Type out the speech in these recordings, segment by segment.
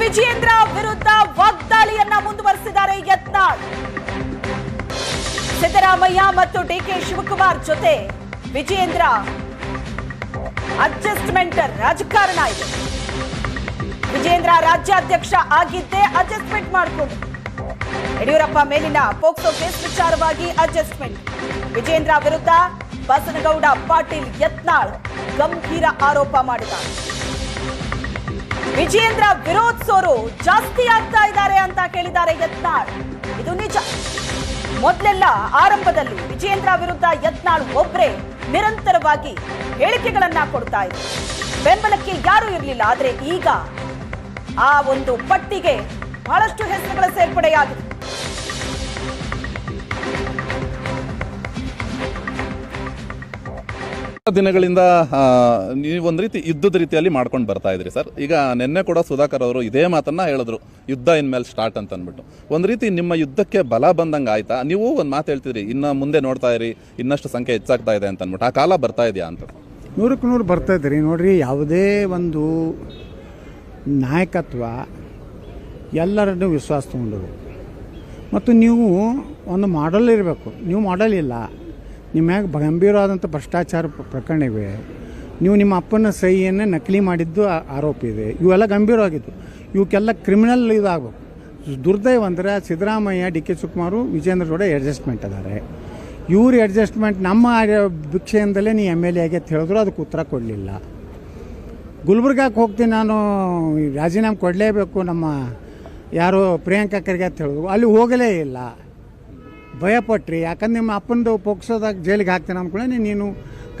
ವಿಜಯೇಂದ್ರ ವಿರುದ್ಧ ವಾಗ್ದಾಳಿಯನ್ನ ಮುಂದುವರೆಸಿದ್ದಾರೆ ಯತ್ನಾಳ್. ಸಿದ್ದರಾಮಯ್ಯ ಮತ್ತು ಡಿಕೆ ಶಿವಕುಮಾರ್ ಜೊತೆ ವಿಜಯೇಂದ್ರ ಅಡ್ಜಸ್ಟ್ಮೆಂಟ್ ರಾಜಕಾರಣ ಇದೆ. ವಿಜಯೇಂದ್ರ ರಾಜ್ಯಾಧ್ಯಕ್ಷ ಆಗಿದ್ದೇ ಅಡ್ಜಸ್ಟ್ಮೆಂಟ್ ಮಾಡಿಕೊಂಡು. ಯಡಿಯೂರಪ್ಪ ಮೇಲಿನ ಪೋಕ್ಸೋ ಕೇಸ್ ವಿಚಾರವಾಗಿ ಅಡ್ಜಸ್ಟ್ಮೆಂಟ್. ವಿಜೇಂದ್ರ ವಿರುದ್ಧ ಬಸನಗೌಡ ಪಾಟೀಲ್ ಯತ್ನಾಳ್ ಗಂಭೀರ ಆರೋಪ ಮಾಡಿದ್ದಾರೆ. ವಿಜಯೇಂದ್ರ ವಿರೋಧಿಸೋರು ಜಾಸ್ತಿ ಆಗ್ತಾ ಇದ್ದಾರೆ ಅಂತ ಕೇಳಿದ್ದಾರೆ ಯತ್ನಾಳ್. ಇದು ನಿಜ. ಮೊದಲೆಲ್ಲ ಆರಂಭದಲ್ಲಿ ವಿಜೇಂದ್ರ ವಿರುದ್ಧ ಯತ್ನಾಳ್ ಒಬ್ಬರೇ ನಿರಂತರವಾಗಿ ಹೇಳಿಕೆಗಳನ್ನ ಕೊಡ್ತಾ ಇದ್ರು. ಬೆಂಬಲಕ್ಕೆ ಯಾರೂ ಇರಲಿಲ್ಲ, ಆದ್ರೆ ಈಗ ಆ ಒಂದು ಪಟ್ಟಿಗೆ ಬಹಳಷ್ಟು ಹೆಸರುಗಳ ಸೇರ್ಪಡೆಯಾಗಿದೆ. ದಿನಗಳಿಂದ ನೀವು ಒಂದು ರೀತಿ ಯುದ್ಧದ ರೀತಿಯಲ್ಲಿ ಮಾಡ್ಕೊಂಡು ಬರ್ತಾ ಇದ್ರಿ ಸರ್. ಈಗ ನಿನ್ನೆ ಕೂಡ ಸುಧಾಕರ್ ಅವರು ಇದೇ ಮಾತನ್ನ ಹೇಳಿದ್ರು. ಯುದ್ಧ ಇನ್ಮೇಲೆ ಸ್ಟಾರ್ಟ್ ಅಂತ ಅಂದ್ಬಿಟ್ಟು ಒಂದು ರೀತಿ ನಿಮ್ಮ ಯುದ್ಧಕ್ಕೆ ಬಲ ಬಂದಂಗೆ ಆಯ್ತಾ? ನೀವು ಒಂದು ಮಾತು ಹೇಳ್ತಿದ್ರಿ, ಇನ್ನ ಮುಂದೆ ನೋಡ್ತಾ ಇರಿ, ಇನ್ನಷ್ಟು ಸಂಖ್ಯೆ ಹೆಚ್ಚಾಗ್ತಾ ಇದೆ ಅಂತ ಅಂದ್ಬಿಟ್ಟು ಆ ಕಾಲ ಬರ್ತಾ ಇದೆಯಾ ಅಂತ? ನೂರಕ್ಕೆ ನೂರು ಬರ್ತಾ ಇದ್ರಿ ನೋಡ್ರಿ, ಯಾವುದೇ ಒಂದು ನಾಯಕತ್ವ ಎಲ್ಲರನ್ನು ವಿಶ್ವಾಸ ತಗೊಂಡರು ಮತ್ತು ನೀವು ಒಂದು ಮಾಡಲ್ ಇರಬೇಕು. ನೀವು ಮಾಡಲ್ ಇಲ್ಲ. ನಿಮ್ಮ ಮ್ಯಾಗ ಗಂಭೀರವಾದಂಥ ಭ್ರಷ್ಟಾಚಾರ ಪ್ರ- ಪ್ರಕರಣ ಇವೆ ನೀವು ನಿಮ್ಮ ಅಪ್ಪನ ಸಹಿಯನ್ನು ನಕಲಿ ಮಾಡಿದ್ದು ಆರೋಪ ಇದೆ. ಇವೆಲ್ಲ ಗಂಭೀರವಾಗಿದ್ದು. ಇವಕ್ಕೆಲ್ಲ ಕ್ರಿಮಿನಲ್ ಇದಾಗಬೇಕು. ದುರ್ದೈವ ಅಂದರೆ Siddaramaiah, D K Shivakumar, Vijendra Gowda adjustment ಅದಾರೆ. ಇವ್ರ ಅಡ್ಜಸ್ಟ್ಮೆಂಟ್ ನಮ್ಮ ಭಿಕ್ಷೆಯಿಂದಲೇ ನೀ ಎಂ ಎಲ್ ಎ ಆಗಿ ಹೇಳಿದ್ರು, ಅದಕ್ಕೆ ಉತ್ತರ ಕೊಡಲಿಲ್ಲ. ಗುಲ್ಬರ್ಗಕ್ಕೆ ಹೋಗ್ತೀನಿ ನಾನು, ರಾಜೀನಾಮೆ ಕೊಡಲೇಬೇಕು ನಮ್ಮ ಯಾರು ಪ್ರಿಯಾಂಕಾ ಖರ್ಗೆ ಅಂತ ಹೇಳಿದ್ರು. ಅಲ್ಲಿ ಹೋಗಲೇ ಇಲ್ಲ. ಭಯಪಟ್ರಿ. ಯಾಕಂದ್ರೆ ನಿಮ್ಮ ಅಪ್ಪನದು ಪೋಕ್ಸೋದಾಗ ಜೈಲಿಗೆ ಹಾಕ್ತೀನಿ ಅಂದ್ಕೊಳ್ಳಿ ನೀನು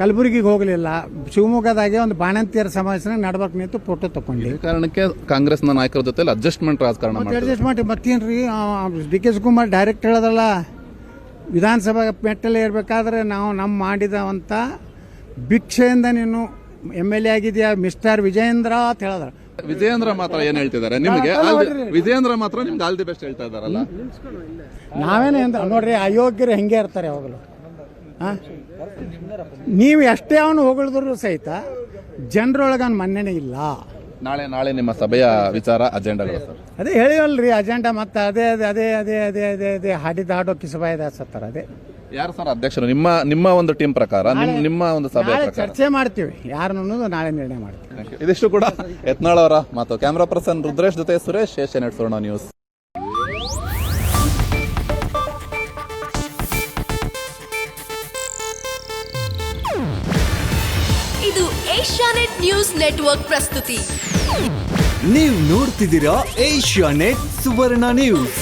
ಕಲಬುರಗಿಗೆ ಹೋಗಲಿಲ್ಲ. ಶಿವಮೊಗ್ಗದಾಗೆ ಒಂದು ಬಾಣಂತಿಯರ ಸಮಾವೇಶನ ನಡ್ಬೇಕು ನಿಂತು ಫೋಟೋ ತಗೊಂಡು ಕಾರಣಕ್ಕೆ ಕಾಂಗ್ರೆಸ್ನ ನಾಯಕರ ಜೊತೆ ಅಡ್ಜಸ್ಟ್ಮೆಂಟ್ ರಾಜಕಾರಣ ಅಡ್ಜಸ್ಟ್ ಮಾಡಿ ಮತ್ತೇನ್ರಿ? ಡಿ ಕೆ ಶಿವಕುಮಾರ್ ಡೈರೆಕ್ಟ್ ಹೇಳೋದಲ್ಲ ವಿಧಾನಸಭಾ ಮೆಟ್ಟಲೇ ಇರಬೇಕಾದ್ರೆ ನಾವು ನಮ್ಮ ಮಾಡಿದವಂಥ ಭಿಕ್ಷೆಯಿಂದ ನೀನು ಎಂ ಎಲ್ ಎ ಆಗಿದೆಯಾ ಮಿಸ್ಟರ್ ವಿಜಯೇಂದ್ರ ಅಂತ ಹೇಳಿದ್ರು ವಿಜಯೇಂದ್ರ ಮಾತ್ರ ಏನ್ ಹೇಳ್ತಿದ್ದಾರೆ ನಿಮಗೆ ವಿಜೇಂದ್ರ ವಿಜಯೇಂದ್ರ ಮಾತ್ರ ನಿಮ್ಗೆ ಆಲ್ ದಿ ಬೆಸ್ಟ್ ಹೇಳ್ತಾ ಇದಾರಲ್ಲ ನಾವೇನೇ ಅಂತ ನೋಡ್ರಿ ಅಯೋಗ್ಯರು ಹೆಂಗೆ ಇರ್ತಾರೆ ಯಾವಾಗಲೂ ನೀವು ಎಷ್ಟೇ ಅವನು ಹೊಗಳಿದ್ರು ಸಹಿತ ಜನರೊಳಗೆ ಅವ್ನ ಮನ್ನಣೆ ಇಲ್ಲ ನಾಳೆ ನಾಳೆ ನಿಮ್ಮ ಸಭೆಯ ವಿಚಾರ ಅಜೆಂಡಾಗಳು ಅದೇ ಹೇಳಿವಲ್ರಿ ಅಜೆಂಡಾ ಮತ್ತೆ ಅದೇ ಅದೇ ಅದೇ ಅದೇ ಅದೇ ಅದೇ ಅದೇ ಹಾಡಿದ ಹಾಡೋ ಕಿಸಬಾಯ್ದ ಸತ್ತಾರ ಅದೇ ಯಾರು ಸರ್ ಅಧ್ಯಕ್ಷರು? ನಿಮ್ಮ ನಿಮ್ಮ ಒಂದು ಟೀಮ್ ಪ್ರಕಾರ ನಿಮ್- ನಿಮ್ಮ ಒಂದು ಸಭೆ ನಾಳೆ ಪ್ರಕಾರ. ಚರ್ಚೆ ಮಾಡ್ತೀವಿ. ಯಾರು ಅನ್ನೋದು ನಾಳೆ ನಿರ್ಣಯ ಮಾಡ್ತೀವಿ. Thank you. ಇದಿಷ್ಟು ಕೂಡ. ಯತ್ನಾಳ್ ಅವರ ಮಾತು. ಕ್ಯಾಮ್ರಾ ಪರ್ಸನ್ ರುದ್ರೇಶ್ ಜೊತೆ ಸುರೇಶ್ ಏಷ್ಯಾನೆಟ್ ಸುವರ್ಣ ನ್ಯೂಸ್ ಇದು ಏಷ್ಯಾನೆಟ್ ನ್ಯೂಸ್ ನೆಟ್ವರ್ಕ್ ಪ್ರಸ್ತುತಿ. ನೀವು ನೋಡ್ತಿದ್ದೀರಾ ಏಷ್ಯಾ ನೆಟ್ ಸುವರ್ಣ ನ್ಯೂಸ್.